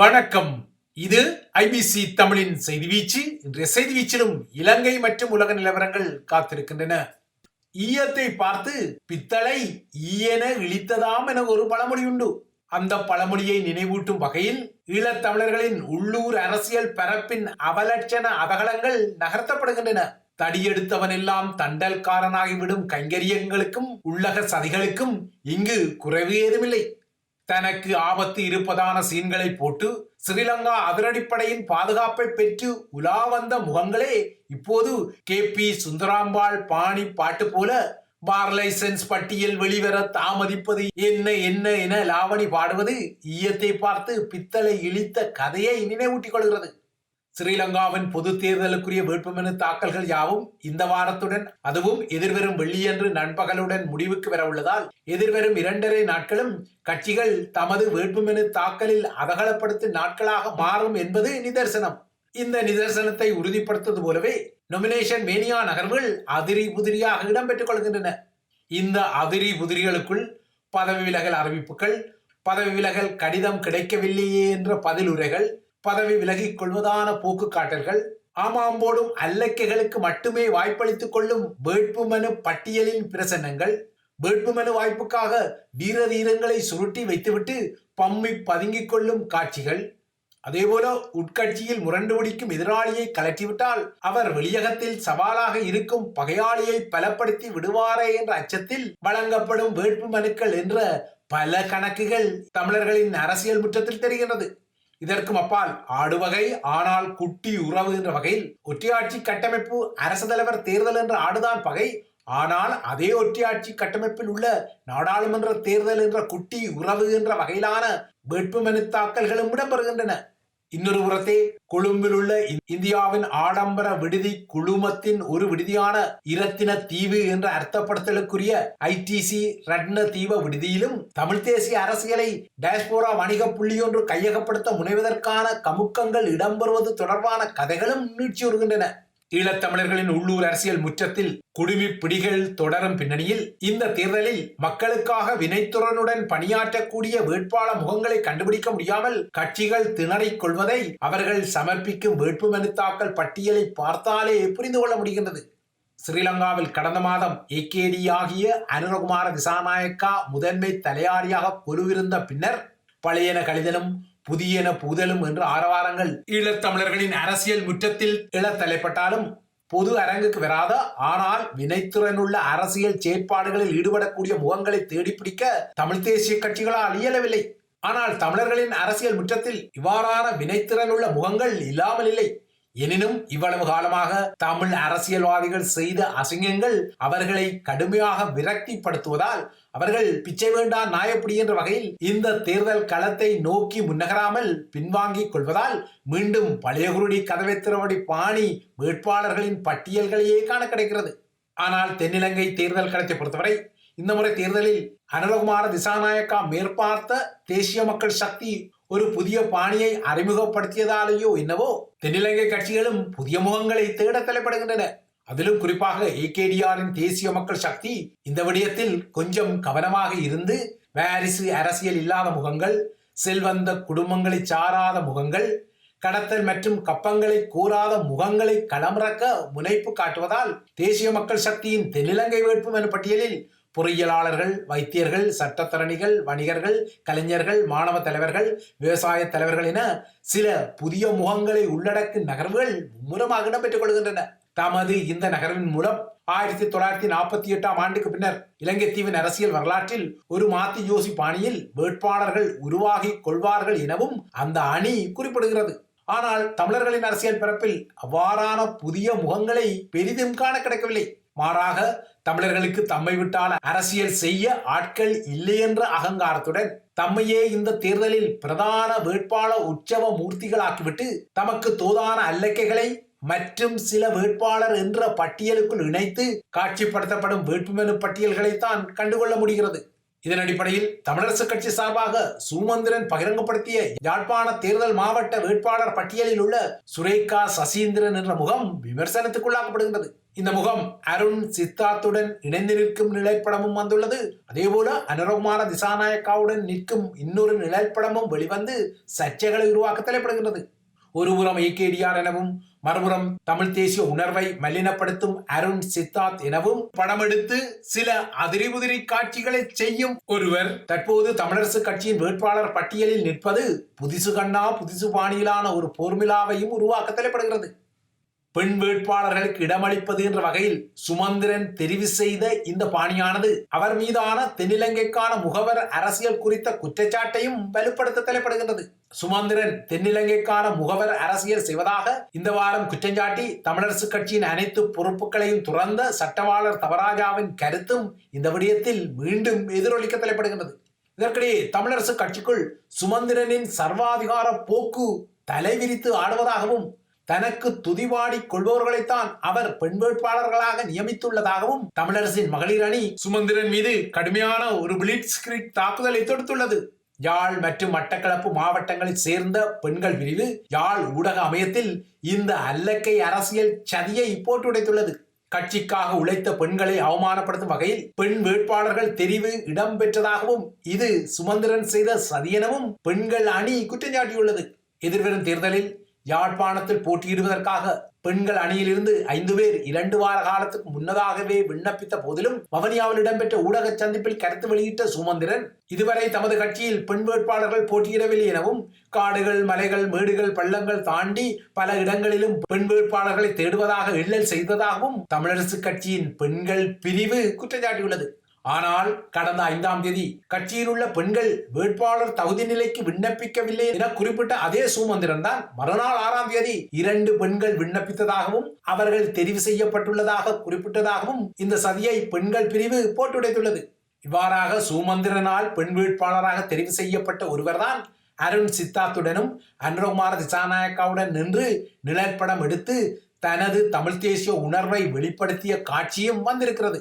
வணக்கம். இது ஐபிசி தமிழின் செய்தி வீச்சு. இன்றைய செய்தி வீச்சிலும் இலங்கை மற்றும் உலக நிலவரங்கள் காத்திருக்கின்றன. ஈயத்தை பார்த்து பித்தளை ஈயென இழித்ததாம் என ஒரு பழமொழி உண்டு. அந்த பழமொழியை நினைவூட்டும் வகையில் ஈழத்தமிழர்களின் உள்ளூர் அரசியல் பரப்பின் அவலட்சண அவகலங்கள் நகர்த்தப்படுகின்றன. தடியெடுத்தவனெல்லாம் தண்டல்காரனாகிவிடும் கைங்கரியங்களுக்கும் உள்ளக சதிகளுக்கும் இங்கு குறைவு ஏதுமில்லை. தனக்கு ஆபத்து இருப்பதான சீன்களை போட்டு ஸ்ரீலங்கா அதிரடிப்படையின் பாதுகாப்பை பெற்று உலா வந்த முகங்களே இப்போது கே பி சுந்தராம்பாள் பாணி பாட்டு போல பார் லைசன்ஸ் பட்டியல் வெளிவர தாமதிப்பது என்ன என்ன என லாவணி பாடுவது ஈயத்தை பார்த்து பித்தளை இழித்த கதையை நினைவூட்டிக் கொள்கிறது. ஸ்ரீலங்காவின் பொது தேர்தலுக்குரிய வேட்புமனு தாக்கல்கள் யாவும் இந்த வாரத்துடன் அதுவும் எதிர்வரும் வெள்ளியன்று நண்பகலுடன் முடிவுக்கு வர உள்ளதால் எதிர்வரும் இரண்டரை நாட்களும் கட்சிகள் தமது வேட்புமனு தாக்கலில் அதகலப்படுத்தும் நாட்களாக மாறும் என்பது நிதர்சனம். இந்த நிதர்சனத்தை உறுதிப்படுத்துவது போலவே நொமினேஷன் மேனியா நகர்வுகள் அதிரி புதிரியாக இடம்பெற்றுக் கொள்கின்றன. இந்த அதிரி புதிரிகளுக்குள் பதவி விலகல் அறிவிப்புகள் பதவி விலகல் கடிதம் கிடைக்கவில்லையே என்ற பதிலுரைகள் பதவி விலகிக் கொள்வதான போக்கு காட்டல்கள் ஆமாம்போடும் அல்லக்கைகளுக்கு மட்டுமே வாய்ப்பளித்துக் கொள்ளும் வேட்புமனு பட்டியலின் பிரசன்னங்கள் வேட்புமனு வாய்ப்புக்காக வீர தீரங்களை சுருட்டி வைத்துவிட்டு பம்மி பதுங்கிக் கொள்ளும் காட்சிகள் அதேபோல உட்கட்சியில் முரண்டு பிடிக்கும் எதிராளியை கலற்றிவிட்டால் அவர் வெளியகத்தில் சவாலாக இருக்கும் பகையாளியை பலப்படுத்தி விடுவாரே என்ற அச்சத்தில் வழங்கப்படும் வேட்பு மனுக்கள் என்ற பல கணக்குகள் தமிழர்களின் அரசியல் முற்றத்தில் தெரிகிறது இதற்கும் அப்பால் ஆடுவகை ஆனால் குட்டி உறவு என்ற வகையில் ஒற்றையாட்சி கட்டமைப்பு அரசு தலைவர் தேர்தல் என்ற ஆடுதான் பகை. ஆனால் அதே ஒற்றையாட்சி கட்டமைப்பில் உள்ள நாடாளுமன்ற தேர்தல் என்ற குட்டி உறவு என்ற வகையிலான வேட்புமனு தாக்கல்களும் இடம்பெறுகின்றன. இன்னொரு புறத்தே கொழும்பில் உள்ள இந்தியாவின் ஆடம்பர விடுதி குழுமத்தின் ஒரு விடுதியான இரத்தின தீவு என்ற அர்த்தப்படுத்தலுக்குரிய ஐடிசி ரட்ன தீப விடுதியிலும் தமிழ் தேசிய அரசியலை டேஸ்போரா வணிக புள்ளியொன்று கையகப்படுத்த முனைவதற்கான கமுக்கங்கள் இடம்பெறுவது தொடர்பான கதைகளும் நீட்சி வருகின்றன. ஈழத்தமிழர்களின் உள்ளூர் அரசியல் முற்றத்தில் குடுமி பிடிகள் தொடரும் பின்னணியில் இந்த தேர்தலில் மக்களுக்காக வினைத்துறனுடன் பணியாற்றக்கூடிய வேட்பாளர் முகங்களை கண்டுபிடிக்க முடியாமல் கட்சிகள் திணறிக் கொள்வதை அவர்கள் சமர்ப்பிக்கும் வேட்புமனு தாக்கல் பட்டியலை பார்த்தாலே புரிந்து கொள்ள முடிகின்றது. ஸ்ரீலங்காவில் கடந்த மாதம் ஏகேடி ஆகிய அனுரகுமார திசாநாயக்கா முதன்மை தலையாரியாக பொறுவிருந்த பின்னர் பழையன கழிதலும் புதியன புதலும் என்று ஆரவாரங்கள். ஈழத்தமிழர்களின் அரசியல் முற்றத்தில் இழத் தலைப்பட்டாலும் பொது அரங்குக்கு வராத ஆனால் வினைத்துறனுள்ள அரசியல் செயற்பாடுகளில் ஈடுபடக்கூடிய முகங்களை தேடிப்பிடிக்க தமிழ் தேசிய கட்சிகளால் இயலவில்லை. ஆனால் தமிழர்களின் அரசியல் முற்றத்தில் இவ்வாறான வினைத்திறனுள்ள முகங்கள் இல்லாமல் இல்லை எனினும் இவ்வளவு காலமாக தமிழ் அரசியல்வாதிகள் செய்த அசிங்கங்கள் அவர்களை கடுமையாக விரக்திப்படுத்துவதால் அவர்கள் பிச்சை வேண்டா நாயப்படி என்ற வகையில் இந்த தேர்தல் களத்தை நோக்கி முன்னகராமல் பின்வாங்கிக் கொள்வதால் மீண்டும் பழையகுருடி கதவை திறவடி பாணி வேட்பாளர்களின் பட்டியல்களையே காண கிடைக்கிறது. ஆனால் தென்னிலங்கை தேர்தல் களத்தை பொறுத்தவரை இந்த முறை தேர்தலில் அனலகுமார திசாநாயக்கா மேற்பார்த்த தேசிய மக்கள் சக்தி ஒரு புதிய பாணியை அறிமுகப்படுத்தியதாலேயோ என்னவோ தென்னிலங்கை கட்சிகளும் புதிய முகங்களை தேட தலைப்படுகின்றன. அதிலும் குறிப்பாக ஏகேடிஆரின் தேசிய மக்கள் சக்தி இந்த விடயத்தில் கொஞ்சம் கவனமாக இருந்து வாரிசு அரசியல் இல்லாத முகங்கள் செல்வந்த குடும்பங்களை சாராத முகங்கள் கடத்தல் மற்றும் கப்பங்களை கூறாத முகங்களை களமிறக்க முனைப்பு காட்டுவதால் தேசிய மக்கள் சக்தியின் தென்னிலங்கை வேட்புமனு பட்டியலில் பொறியியலாளர்கள் வைத்தியர்கள் சட்டத்தரணிகள் வணிகர்கள் கலைஞர்கள் மாணவ தலைவர்கள் விவசாய தலைவர்கள் என சில புதிய முகங்களை உள்ளடக்கும் நகர்வுகள் மும்முரமாக இடம்பெற்றுக் கொள்கின்றன. தமது இந்த நகர்வின் மூலம் ஆயிரத்தி தொள்ளாயிரத்தி நாற்பத்தி எட்டாம் ஆண்டுக்கு பின்னர் இலங்கை தீவின் அரசியல் வரலாற்றில் ஒரு மாத்தி ஜோசி பாணியில் வேட்பாளர்கள் உருவாகி கொள்வார்கள் எனவும் அந்த அணி குறிப்பிடுகிறது. ஆனால் தமிழர்களின் அரசியல் பிறப்பில் அவ்வாறான புதிய முகங்களை பெரிதும் காண கிடைக்கவில்லை. மாறாக தமிழர்களுக்கு தம்மை விட்டான அரசியல் செய்ய ஆட்கள் இல்லை என்ற அகங்காரத்துடன் தம்மையே இந்த தேர்தலில் பிரதான வேட்பாளர் உற்சவ மூர்த்திகளாக்கிவிட்டு தமக்கு தோதான அல்லக்கைகளை மற்றும் சில வேட்பாளர் என்ற பட்டியலுக்குள் இணைத்து காட்சிப்படுத்தப்படும் வேட்புமனு பட்டியல்களைத்தான் கண்டுகொள்ள முடிகிறது. இதன் அடிப்படையில் தமிழரசு கட்சி சார்பாக சுமந்திரன் பகிரங்கப்படுத்திய யாழ்ப்பாண தேர்தல் மாவட்ட வேட்பாளர் பட்டியலில் உள்ள சுரேகா சசீந்திரன் என்ற முகம் விமர்சனத்துக்குள்ளாக்கப்படுகின்றது. இந்த முகம் அருண் சித்தார்த்துடன் இணைந்து நிற்கும் நிலைப்படமும் வந்துள்ளது. அதேபோல அனுரகுமார திசாநாயக்காவுடன் நிற்கும் இன்னொரு நிழற்படமும் வெளிவந்து சர்ச்சைகளை உருவாக்க தலைப்படுகின்றது. ஒருபுறம் ஏகேடிஆர் எனவும் மறுபுறம் தமிழ் தேசிய உணர்வை மலினப்படுத்தும் அருண் சித்தார்த் எனவும் படமெடுத்து சில அதிரிபுதிரி காட்சிகளை செய்யும் ஒருவர். தற்போது தமிழரசு கட்சியின் வேட்பாளர் பட்டியலில் நிற்பது புதிசு கண்ணா புதிசு பாணியிலான ஒரு போர்மிலாவையும் உருவாக்க தலைப்படுகிறது. பெண் வேட்பாளர்களுக்கு இடமளிப்பது என்ற வகையில் சுமந்திரன் தெரிவு செய்த இந்த பாணியானது. அவர் மீதான தென்னிலங்கைக்கான முகவர் அரசியல் குறித்த குற்றச்சாட்டையும் வலுப்படுத்த தலைப்படுகின்றது. சுமந்திரன் தென்னிலங்கைக்கான முகவர் அரசியல் செய்வதாக இந்த வாரம் குற்றஞ்சாட்டி தமிழரசு கட்சியின் அனைத்து பொறுப்புகளையும் துறந்த சட்டவாளர் தவராஜாவின் கருத்தும் இந்த விடயத்தில் மீண்டும் எதிரொலிக்க தலைப்படுகின்றது. இதற்கிடையே தமிழரசு கட்சிக்குள் சுமந்திரனின் சர்வாதிகார போக்கு தலைவிரித்து ஆடுவதாகவும் தனக்கு துதிவாடி கொள்பவர்களைத்தான் அவர் பெண் வேட்பாளர்களாக நியமித்துள்ளதாகவும் தமிழரசின் மகளிர் அணி சுமந்திரன் மீது கடுமையான ஒரு பிளிட்ஸ்கிரிக் தாக்குதலை தொடுத்துள்ளது. யாழ் மற்றும் மட்டக்களப்பு மாவட்டங்களைச் சேர்ந்த பெண்கள் பிரிவு யாழ் ஊடக அமையத்தில் இந்த அல்லக்கை அரசியல் சதியை போட்டுடைத்துள்ளது. கட்சிக்காக உழைத்த பெண்களை அவமானப்படுத்தும் வகையில் பெண் வேட்பாளர்கள் தெரிவு இடம்பெற்றதாகவும் இது சுமந்திரன் செய்த சதியெனவும் பெண்கள் அணி குற்றஞ்சாட்டியுள்ளது. எதிர்வரும் தேர்தலில் யாழ்ப்பாணத்தில் போட்டியிடுவதற்காக பெண்கள் அணியிலிருந்து ஐந்து பேர் இரண்டு வார காலத்துக்கு முன்னதாகவே விண்ணப்பித்த போதிலும் வவனியாவில் இடம்பெற்ற ஊடக சந்திப்பில் கருத்து வெளியிட்ட சுமந்திரன் இதுவரை தமது கட்சியில் பெண் வேட்பாளர்கள் போட்டியிடவில்லை எனவும் காடுகள் மலைகள் மேடுகள் பள்ளங்கள் தாண்டி பல இடங்களிலும் பெண் வேட்பாளர்களை தேடுவதாக எள்ளல் செய்ததாகவும் தமிழரசு கட்சியின் பெண்கள் பிரிவு குற்றச்சாட்டியுள்ளது ஆனால் கடந்த ஐந்தாம் தேதி கட்சியில் உள்ள பெண்கள் வேட்பாளர் தகுதி நிலைக்கு விண்ணப்பிக்கவில்லை என குறிப்பிட்ட அதே சூமந்திரன் தான் மறுநாள் ஆறாம் தேதி இரண்டு பெண்கள் விண்ணப்பித்ததாகவும் அவர்கள் தெரிவு செய்யப்பட்டுள்ளதாக குறிப்பிட்டதாகவும் இந்த சதியை பெண்கள் பிரிவு போட்டுடைத்துள்ளது. இவ்வாறாக சூமந்திரனால் பெண் வேட்பாளராக தெரிவு செய்யப்பட்ட ஒருவர்தான் அருண் சித்தார்த்துடனும் அனுரகுமார திசாநாயக்காவுடன் நின்று நிழற்படம் எடுத்து தனது தமிழ் தேசிய உணர்வை வெளிப்படுத்திய காட்சியும் வந்திருக்கிறது.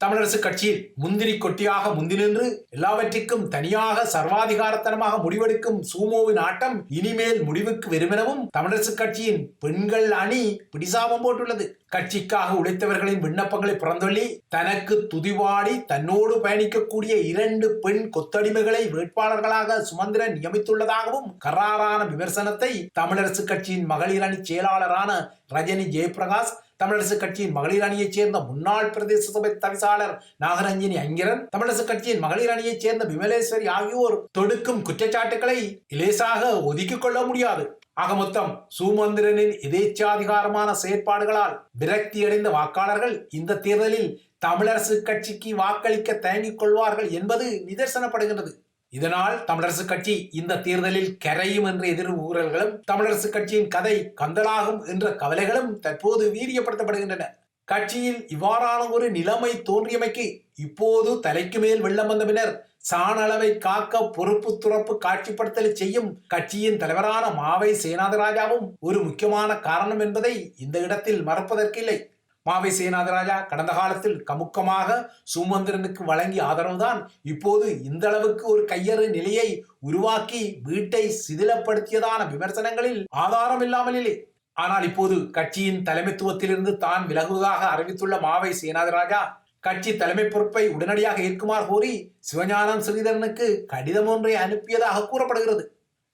தமிழரசு கட்சியில் முந்திரி கொட்டியாக முந்தி நின்று எல்லாவற்றிற்கும் தனியாக சர்வாதிகாரத்தனமாக முடிவெடுக்கும் சூமோவின் ஆட்டம் இனிமேல் முடிவுக்கு வெறுமெனவும் தமிழரசு கட்சியின் பெண்கள் அணி பிடிசாமம் போட்டுள்ளது. கட்சிக்காக உழைத்தவர்களின் விண்ணப்பங்களை புறந்தொள்ளி தனக்கு துதிவாடி தன்னோடு பயணிக்கக்கூடிய இரண்டு பெண் கொத்தடிமைகளை வேட்பாளர்களாக சுமந்திரன் நியமித்துள்ளதாகவும் கராரான விமர்சனத்தை தமிழரசு கட்சியின் மகளிர் அணி செயலாளரான ரஜினி ஜெயபிரகாஷ் தமிழரசு கட்சியின் மகளிர் அணியைச் சேர்ந்த முன்னாள் பிரதேச சபை தவிசாளர் நாகரஞ்சினி அங்கிரன் தமிழரசு கட்சியின் மகளிர் அணியைச் சேர்ந்த விமலேஸ்வரி ஆகியோர் தொடுக்கும் குற்றச்சாட்டுகளை இலேசாக ஒதுக்கிக் கொள்ள முடியாது. ஆக மொத்தம் சுமந்திரனின் எதேச்சாதிகாரமான செயற்பாடுகளால் விரக்தியடைந்த வாக்காளர்கள் இந்த தேர்தலில் தமிழரசு கட்சிக்கு வாக்களிக்க தயங்கிக் கொள்வார்கள் என்பது நிதர்சனப்படுகின்றது. இதனால் தமிழரசு கட்சி இந்த தேர்தலில் கரையும் என்ற எதிர் ஊழல்களும் தமிழரசு கட்சியின் கதை கந்தலாகும் என்ற கவலைகளும் தற்போது வீரியப்படுத்தப்படுகின்றன. கட்சியில் இவ்வாறான ஒரு நிலைமை தோன்றியமைக்கு இப்போது தலைக்கு மேல் வெள்ளம் வந்த பின்னர் சாணளவை காக்க பொறுப்பு துறப்பு காட்சிப்படுத்தலை செய்யும் கட்சியின் தலைவரான மாவை சேனாதராஜாவும் ஒரு முக்கியமான காரணம் என்பதை இந்த இடத்தில் மறப்பதற்கில்லை. மாவை சேனாதராஜா கடந்த காலத்தில் கமுக்கமாக சுமந்திரனுக்கு வழங்கிய ஆதரவுதான் இப்போது இந்த அளவுக்கு ஒரு கையறு நிலையை உருவாக்கி வீட்டை சிதிலப்படுத்தியதான விமர்சனங்களில் ஆதாரம் இல்லாமல் இல்லை ஆனால் இப்போது கட்சியின் தலைமைத்துவத்திலிருந்து தான் விலகுவதாக அறிவித்துள்ள மாவை சேனாதராஜா கட்சி தலைமை பொறுப்பை உடனடியாக ஏற்குமாறு கோரி சிவஞானம் ஸ்ரீதரனுக்கு கடிதம் ஒன்றை அனுப்பியதாக கூறப்படுகிறது.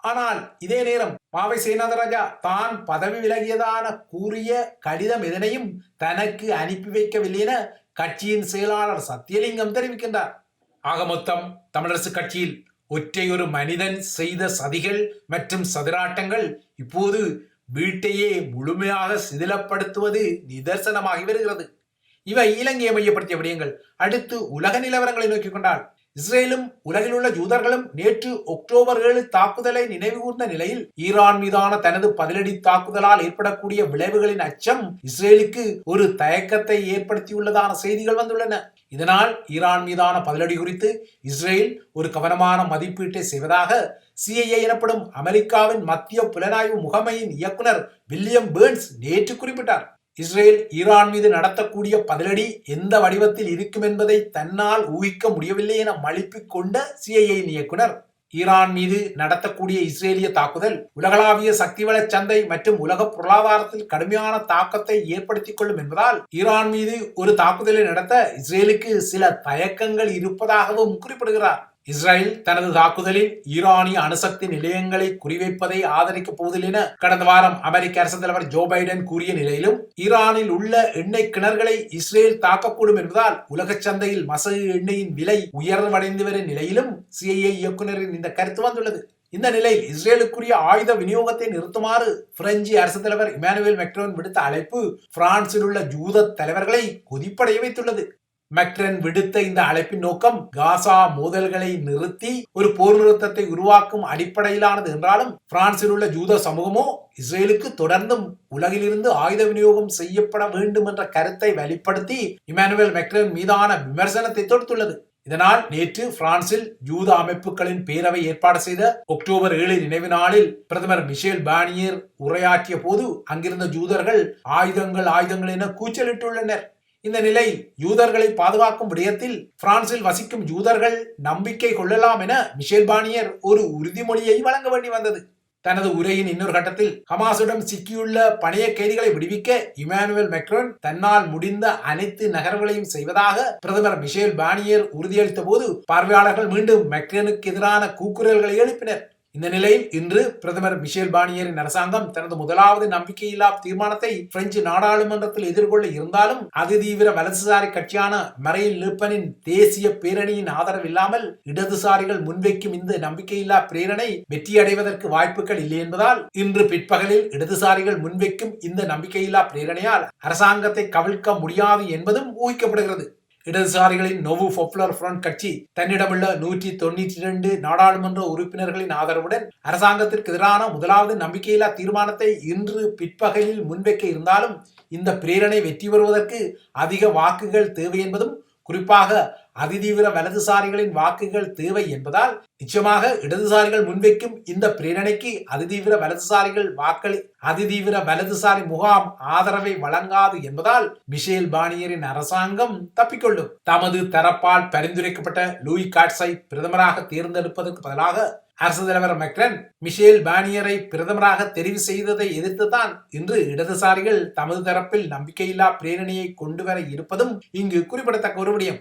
ஆனால் இதே நேரம் மாவை சேனாதராஜா தான் பதவி விலகியதான கூறிய கடிதம் எதனையும் தனக்கு அனுப்பி வைக்கவில்லை என கட்சியின் செயலாளர் சத்தியலிங்கம் தெரிவிக்கின்றார். ஆக மொத்தம் தமிழரசு கட்சியில் ஒற்றையொரு மனிதன் செய்த சதிகள் மற்றும் சதிராட்டங்கள் இப்போது வீட்டையே முழுமையாக சிதிலப்படுத்துவது நிதர்சனமாகி வருகிறது. இவை இலங்கையை மையப்படுத்திய விடயங்கள். அடுத்து உலக நிலவரங்களை நோக்கிக் கொண்டால் இஸ்ரேலும் உலகில் உள்ள யூதர்களும் நேற்று அக்டோபர் ஏழு தாக்குதலை நினைவுகூர்ந்த நிலையில் ஈரான் மீதான தனது பதிலடி தாக்குதலால் ஏற்படக்கூடிய விளைவுகளின் அச்சம் இஸ்ரேலுக்கு ஒரு தயக்கத்தை ஏற்படுத்தியுள்ளதான செய்திகள் வந்துள்ளன. இதனால் ஈரான் மீதான பதிலடி குறித்து இஸ்ரேல் ஒரு கவனமான மதிப்பீட்டை செய்வதாக சிஐஏ எனப்படும் அமெரிக்காவின் மத்திய புலனாய்வு முகமையின் இயக்குனர் வில்லியம் பேர்ன்ஸ் நேற்று குறிப்பிட்டார். இஸ்ரேல் ஈரான் மீது நடத்தக்கூடிய பதிலடி எந்த வடிவத்தில் இருக்கும் என்பதை தன்னால் ஊகிக்க முடியவில்லை என மழுப்பிக் கொண்ட சிஐஏ இயக்குனர். ஈரான் மீது நடத்தக்கூடிய இஸ்ரேலிய தாக்குதல் உலகளாவிய சக்திவள சந்தை மற்றும் உலக பொருளாதாரத்தில் கடுமையான தாக்கத்தை ஏற்படுத்திக் கொள்ளும் என்பதால் ஈரான் மீது ஒரு தாக்குதலை நடத்த இஸ்ரேலுக்கு சில தயக்கங்கள் இருப்பதாகவும் குறிப்பிடுகிறார். இஸ்ரேல் தனது தாக்குதலில் ஈரானிய அணுசக்தி நிலையங்களை குறிவைப்பதை ஆதரிக்கப் போவதில்லை என கடந்த வாரம் அமெரிக்க அரசு தலைவர் ஜோ பைடன் கூறிய நிலையிலும் ஈரானில் உள்ள எண்ணெய் கிணறுகளை இஸ்ரேல் தாக்கக்கூடும் என்பதால் உலக சந்தையில் மசகு எண்ணெயின் விலை உயர்வடைந்து வரும் நிலையிலும் சிஐஏ இயக்குநரின் இந்த கருத்து வந்துள்ளது. இந்த நிலையில் இஸ்ரேலுக்குரிய ஆயுத விநியோகத்தை நிறுத்துமாறு பிரெஞ்சு அரசு தலைவர் இமானுவேல் மெக்ரோன் விடுத்த அழைப்பு பிரான்சில் உள்ள ஜூத தலைவர்களை கொதிப்படைய வைத்துள்ளது. மெக்ரன் விடுத்த இந்த அழைப்பின் நோக்கம் காசா மோதல்களை நிறுத்தி ஒரு போர் நிறுத்தத்தை உருவாக்கும் அடிப்படையிலானது என்றாலும் பிரான்சில் உள்ள ஜூத சமூகமோ இஸ்ரேலுக்கு தொடர்ந்தும் உலகிலிருந்து ஆயுத விநியோகம் செய்யப்பட வேண்டும் என்ற கருத்தை வெளிப்படுத்தி இமானுவேல் மெக்ரன் மீதான விமர்சனத்தை தொடுத்துள்ளது. இதனால் நேற்று பிரான்சில் ஜூத அமைப்புகளின் பேரவை ஏற்பாடு செய்த அக்டோபர் ஏழு நினைவு நாளில் பிரதமர் மிஷேல் பானியர் உரையாற்றிய போது அங்கிருந்த ஜூதர்கள் ஆயுதங்கள் ஆயுதங்கள் என கூச்சலிட்டுள்ளனர். இந்த நிலை யூதர்களை பாதுகாக்கும் விடயத்தில் பிரான்சில் வசிக்கும் யூதர்கள் நம்பிக்கை கொள்ளலாம் என மிஷேல் பானியர் ஒரு உறுதிமொழியை வழங்க வேண்டி வந்தது. தனது உரையின் இன்னொரு கட்டத்தில் ஹமாசுடன் சிக்கியுள்ள பணைய கைதிகளை விடுவிக்க இமானுவேல் மெக்ரோன் தன்னால் முடிந்த அனைத்து நகர்வுகளையும் செய்வதாக பிரதமர் மிஷேல் பானியர் உறுதியளித்த போது பார்வையாளர்கள் மீண்டும் மெக்ரனுக்கு எதிரான கூக்குரல்களை எழுப்பினர். இந்த நிலையில் இன்று பிரதமர் மிஷேல் பானியரின் அரசாங்கம் தனது முதலாவது நம்பிக்கையில்லா தீர்மானத்தை பிரெஞ்சு நாடாளுமன்றத்தில் எதிர்கொள்ள இருந்தாலும் அதிதீவிர வலதுசாரி கட்சியான மரைன் லிப்பனின் தேசிய பேரணியின் ஆதரவு இல்லாமல் இடதுசாரிகள் முன்வைக்கும் இந்த நம்பிக்கையில்லா பிரேரணை வெற்றியடைவதற்கு வாய்ப்புகள் இல்லை என்பதால் இன்று பிற்பகலில் இடதுசாரிகள் முன்வைக்கும் இந்த நம்பிக்கையில்லா பிரேரணையால் அரசாங்கத்தை கவிழ்க்க முடியாது என்பதும் ஊகிக்கப்படுகிறது. இடதுசாரிகளின் நோவு பாப்புலர் ஃப்ரண்ட் கட்சி தன்னிடமுள்ள நூற்றி தொண்ணூற்றி இரண்டு நாடாளுமன்ற உறுப்பினர்களின் ஆதரவுடன் அரசாங்கத்திற்கு எதிரான முதலாவது நம்பிக்கையில்லா தீர்மானத்தை இன்று பிற்பகலில் முன்வைக்க இருந்தாலும் இந்த பிரேரணை வெற்றி பெறுவதற்கு அதிக வாக்குகள் தேவை என்பதும் குறிப்பாக அதிதீவிர வலதுசாரிகளின் வாக்குகள் தேவை என்பதால் நிச்சயமாக இடதுசாரிகள் முன்வைக்கும் இந்த பிரேரணைக்கு அதிதீவிர வலதுசாரிகள் வாக்களி அதிதீவிர வலதுசாரி முகாம் ஆதரவை வழங்காது என்பதால் மிஷேல் பானியரின் அரசாங்கம் தப்பிக்கொள்ளும். தமது தரப்பால் பரிந்துரைக்கப்பட்ட லூயி காட்ஸை பிரதமராக தேர்ந்தெடுப்பதற்கு பதிலாக அரசு தலைவர் மெக்ரன் மிஷேல் பானியரை பிரதமராக தெரிவு செய்ததை எதிர்த்துதான் இன்று இடதுசாரிகள் தமது தரப்பில் நம்பிக்கையில்லா பிரேரணையை கொண்டு வர இருப்பதும் இங்கு குறிப்பிடத்தக்க ஒரு விடயம்.